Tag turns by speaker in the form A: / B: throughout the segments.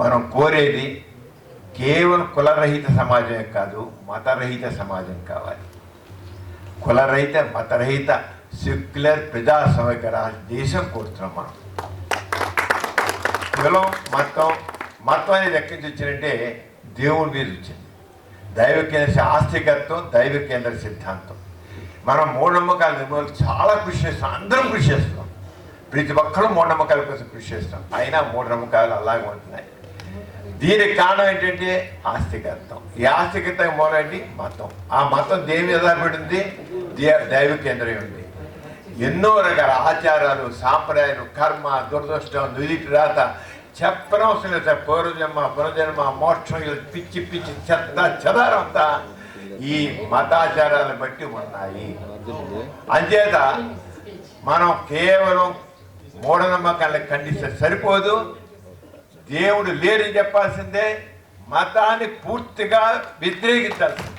A: మనం కోరేది కేవలం కులరహిత సమాజమే కాదు మతరహిత సమాజం కావాలి. కులరహిత మతరహిత సెక్యులర్ ప్రజాస్వామిక దేశం కోరుతున్నాం మనం. కులం మతం మతం అనేది ఎక్కడి నుంచి వచ్చిందంటే దేవుడి మీద వచ్చింది. దైవ కేంద్ర ఆస్తికత్వం దైవ కేంద్ర సిద్ధాంతం. మనం మూఢనమ్మకాల నిర్మూలన చాలా కృషి చేస్తాం అందరం కృషి చేస్తున్నాం. ప్రతి ఒక్కరూ మూఢనమ్మకాల కోసం కృషి చేస్తాం అయినా మూఢనమ్మకాలు అలాగే ఉంటున్నాయి. దీనికి కారణం ఏంటంటే ఆస్తికత్వం. ఈ ఆస్తికత్వం మూలండి మతం. ఆ మతం దేని మీద ఆధారపడింది దైవ కేంద్రం ఉంది. ఎన్నో రకాల ఆచారాలు సాంప్రదాయాలు కర్మ దురదృష్టం నుదిటి రాత చెప్పనవసరం లేదు సార్. పూర్వజన్మ పునర్జన్మ మోక్షం ఇలా పిచ్చి పిచ్చి చెత్త చెదారంతా ఈ మతాచారాలను బట్టి ఉన్నాయి. అంచేత మనం కేవలం మూఢనమ్మకాలను ఖండిస్తే సరిపోదు. దేవుడు లేరని చెప్పాల్సిందే. మతాన్ని పూర్తిగా వ్యతిరేకించాల్సిందే.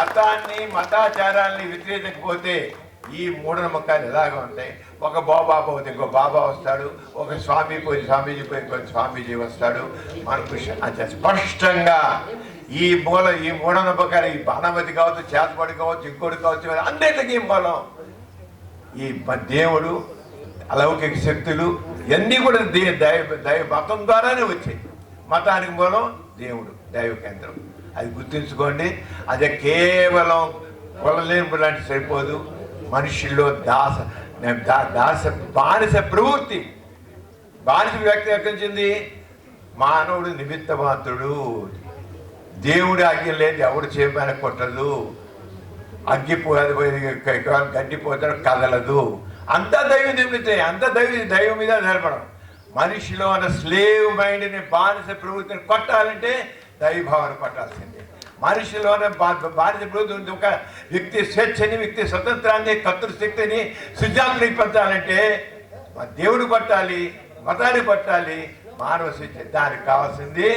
A: మతాన్ని మతాచారాన్ని వ్యతిరేకించకపోతే ఈ మూఢనమ్మకాలు ఎలాగ ఉంటాయి. ఒక బాబా పోతే ఇంకో బాబా వస్తాడు. ఒక స్వామి పోయి స్వామీజీ పోయి ఇంకో స్వామీజీ వస్తాడు. మనకు శ- స్పష్టంగా ఈ మూల ఈ మూఢనమ్మకాలు ఈ బాణమతి కావచ్చు చేతపడి కావచ్చు ఇంకోటి కావచ్చు అందరికీ మూలం ఈ దేవుడు అలౌకిక శక్తులు ఇవన్నీ కూడా దే దైవ దైవ మతం ద్వారానే వచ్చాయి. మతానికి మూలం దేవుడు దైవ కేంద్రం. అది గుర్తుంచుకోండి అదే కేవలం కొలలేంపు లాంటి సరిపోదు. మనుషుల్లో దాస దా- దాస బానిస ప్రవృత్తి. బానిస వ్యక్తి ఎక్కడి మానవుడు నిమిత్త మాత్రుడు దేవుడి ఆజ్ఞ లేదు ఎవడు చేయమని కొట్టదు. అగ్గిపోయి గడ్డిపోతాడు కదలదు. అంత దైవ నిమిత్తే అంత దైవ దైవం మీద నిలబడం మనిషిలో ఉన్న స్లేవ్ మైండ్ని బానిస ప్రభుత్వం కొట్టాలంటే దైవభావన కొట్టాల్సిందే. మనిషిలోనే బా- బానిస ప్రభుత్వం ఒక వ్యక్తి స్వేచ్ఛని వ్యక్తి స్వతంత్రాన్ని కర్తృశక్తిని శక్తిని సృజనాత్మక పెంచాలంటే దేవుడు పట్టాలి మతాన్ని పట్టాలి మానవ స్వేచ్ఛ దానికి కావాల్సింది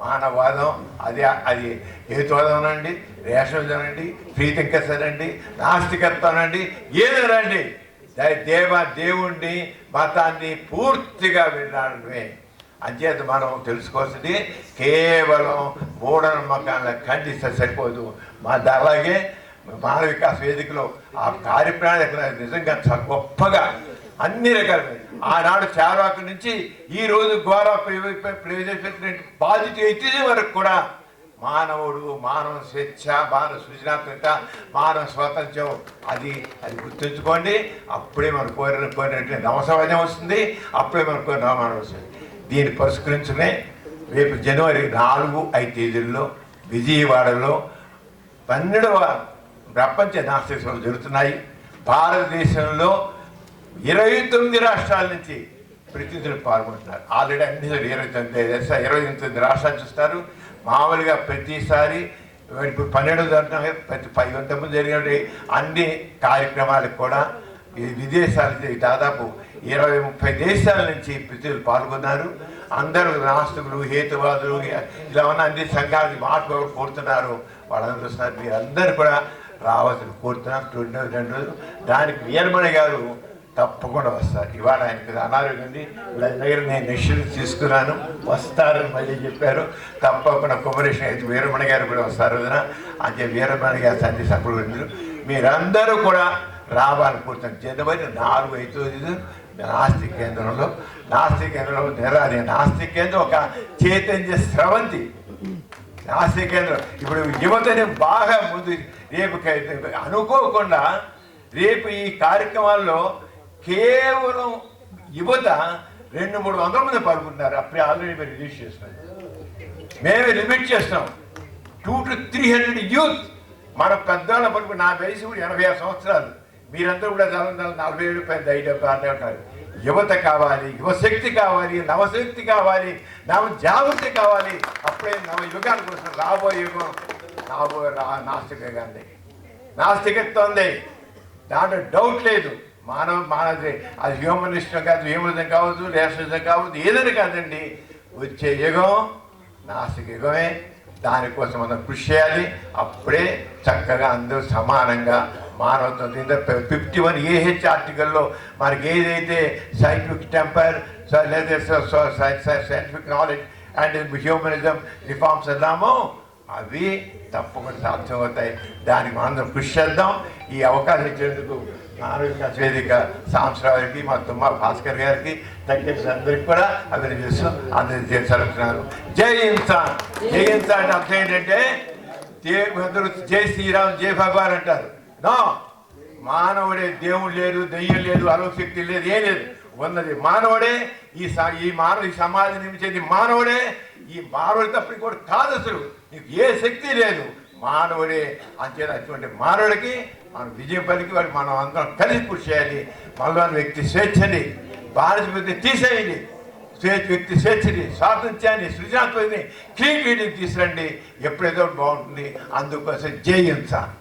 A: మానవాదం అది అది హేతువాదం అనండి రేషనిజం అనండి ప్రీతింకస్ అనండి నాస్తికత్వం అనండి ఏదనండి దేవ దేవుణ్ణి మతాన్ని పూర్తిగా వినడమే. అంచేత మనం తెలుసుకోవాల్సింది కేవలం మూఢనమ్మకాలను ఖండిస్తే సరిపోదు. మా అలాగే మానవ వికాస్ వేదికలో ఆ కార్యక్రమాలు నిజంగా చాలా గొప్పగా అన్ని రకాల ఆనాడు చారాకు నుంచి ఈ రోజు ఘోర ప్రవేశపెట్టిన బాధిత ఎత్తిన వరకు కూడా మానవుడు మానవ స్వేచ్ఛ మానవ సృజనాత్మక మానవ స్వాతంత్ర్యం. అది అది గుర్తుంచుకోండి. అప్పుడే మన కోరిన కోరినట్లే నవసమాజం వస్తుంది. అప్పుడే మన కోరిన నవమానం వస్తుంది. దీన్ని పురస్కరించునే రేపు జనవరి నాలుగు ఐదు తేదీల్లో విజయవాడలో పన్నెండవ ప్రపంచ నాస్తిక సభలు జరుగుతున్నాయి. భారతదేశంలో ఇరవై తొమ్మిది రాష్ట్రాల నుంచి ప్రతినిధులు పాల్గొంటున్నారు. ఆల్రెడీ అన్ని ఇరవై తొమ్మిది దేశ- ఇరవై తొమ్మిది రాష్ట్రాలు చూస్తారు. మామూలుగా ప్రతిసారి ఇప్పుడు పన్నెండు జరుగుతున్నాయి ప్రతి పై జరిగినటువంటి అన్ని కార్యక్రమాలకు కూడా ఈ విదేశాల నుంచి దాదాపు ఇరవై ముప్పై దేశాల నుంచి ప్రతినిధులు పాల్గొన్నారు. అందరూ నాస్తికులు హేతువాదులు ఇలా ఉన్న అన్ని సంఘాలకి మార్పు కోరుతున్నారు వాళ్ళందరూ సార్ మీరు అందరూ కూడా రావాల్సిన కోరుతున్నాం. రెండు రెండు రోజులు. దానికి వీరమణి గారు తప్పకుండా వస్తారు ఇవాళ ఆయనకి అనారోగ్యం ఉంది. వీళ్ళ దగ్గర నేను నిశ్చయం తీసుకున్నాను. వస్తారని మళ్ళీ చెప్పారు. తప్పకుండా కుమరేషన్ అయితే వీరమణ గారు కూడా వస్తారు వదిన. అంటే వీరమణ గారు సంధి సభలు మీరందరూ కూడా రావాలని జనవరి నాలుగు ఐదు తేదీలు నాస్తిక కేంద్రంలో. నాస్తిక కేంద్రంలో నిరాలి నాస్తిక కేంద్రం ఒక చైతన్య స్రవంతి. నాస్తిక కేంద్రం. ఇప్పుడు యువతని బాగా ముందు రేపు అనుకోకుండా రేపు ఈ కార్యక్రమాల్లో కేవలం యువత రెండు మూడు వందల మంది పాల్గొంటున్నారు. అప్పుడే ఆల్రెడీ మీరు రిలీజ్ చేస్తున్నారు మేమే లిమిట్ చేస్తాం two to three hundred youth మన పెద్దవాళ్ళ పలుకు నా వయసు కూడా ఎనభై ఆరు సంవత్సరాలు. మీరందరూ కూడా చాలా నలభై ఏడు పై ఐదు ఆరు ఉంటారు. యువత కావాలి యువశక్తి కావాలి నవశక్తి కావాలి నవ జాగృతి కావాలి. అప్పుడే నవ యుగాల కోసం రాబోయే యుగం రాబోయే రా నాస్తిక యుగాన్ని నాస్తికత్వం ఉంది. దాంట్లో డౌట్ లేదు. మానవ మానవ అది హ్యూమనిస్టం కాదు హ్యూమనిజం కావచ్చు రేషనిజం కావచ్చు ఏదైనా కాదండి. వచ్చే యుగం నాస్తిక యుగమే. దానికోసం మనం కృషి చేయాలి. అప్పుడే చక్కగా అందరూ సమానంగా మానవత్వం ఫిఫ్టీ వన్ ఏహెచ్ ఆర్టికల్లో మనకి ఏదైతే సైంటిఫిక్ టెంపర్ సో లేదా scientific knowledge and humanism reforms వెళ్దాము అవి తప్పకుండా సాధ్యం అవుతాయి దానికి మనందరం కృషి చేద్దాం. ఈ అవకాశం ఇచ్చేందుకు వేదిక సంవత్సరాలకి మా తుమ్మ భాస్కర్ గారికి తగ్గించిన అందరికి కూడా అభినందిస్తూ అందరి సరుకున్నారు జై ఇన్సాన్ జై ఇన్సాన్ అంటే అర్థం ఏంటంటే జై శ్రీరామ్ జై భగవాన్ అంటారు. నో! మానవుడే దేవుడు లేదు దెయ్యం లేదు అలోశక్తి లేదు ఏం లేదు. ఉన్నది మానవుడే ఈ ఈ మానవ ఈ సమాజం నిర్మించేది మానవుడే ఈ మానవుడి తప్ప కూడా కాదు అసలు. నీకు ఏ శక్తి లేదు. మానవుడే అంతే అటువంటి మానవుడికి మనం విజయం పలికి వాడు మనం అందరం కలిసి కృషి చేయాలి. మనలోని వ్యక్తి స్వేచ్ఛని బానిసపతి తీసేయండి. స్వేచ్ఛ వ్యక్తి స్వేచ్ఛని స్వాతంత్ర్యాన్ని సృజనాత్మకని క్రియేటివిటీని తీసురండి ఎప్పుడేదో బాగుంటుంది అందుకోసం జయించాలి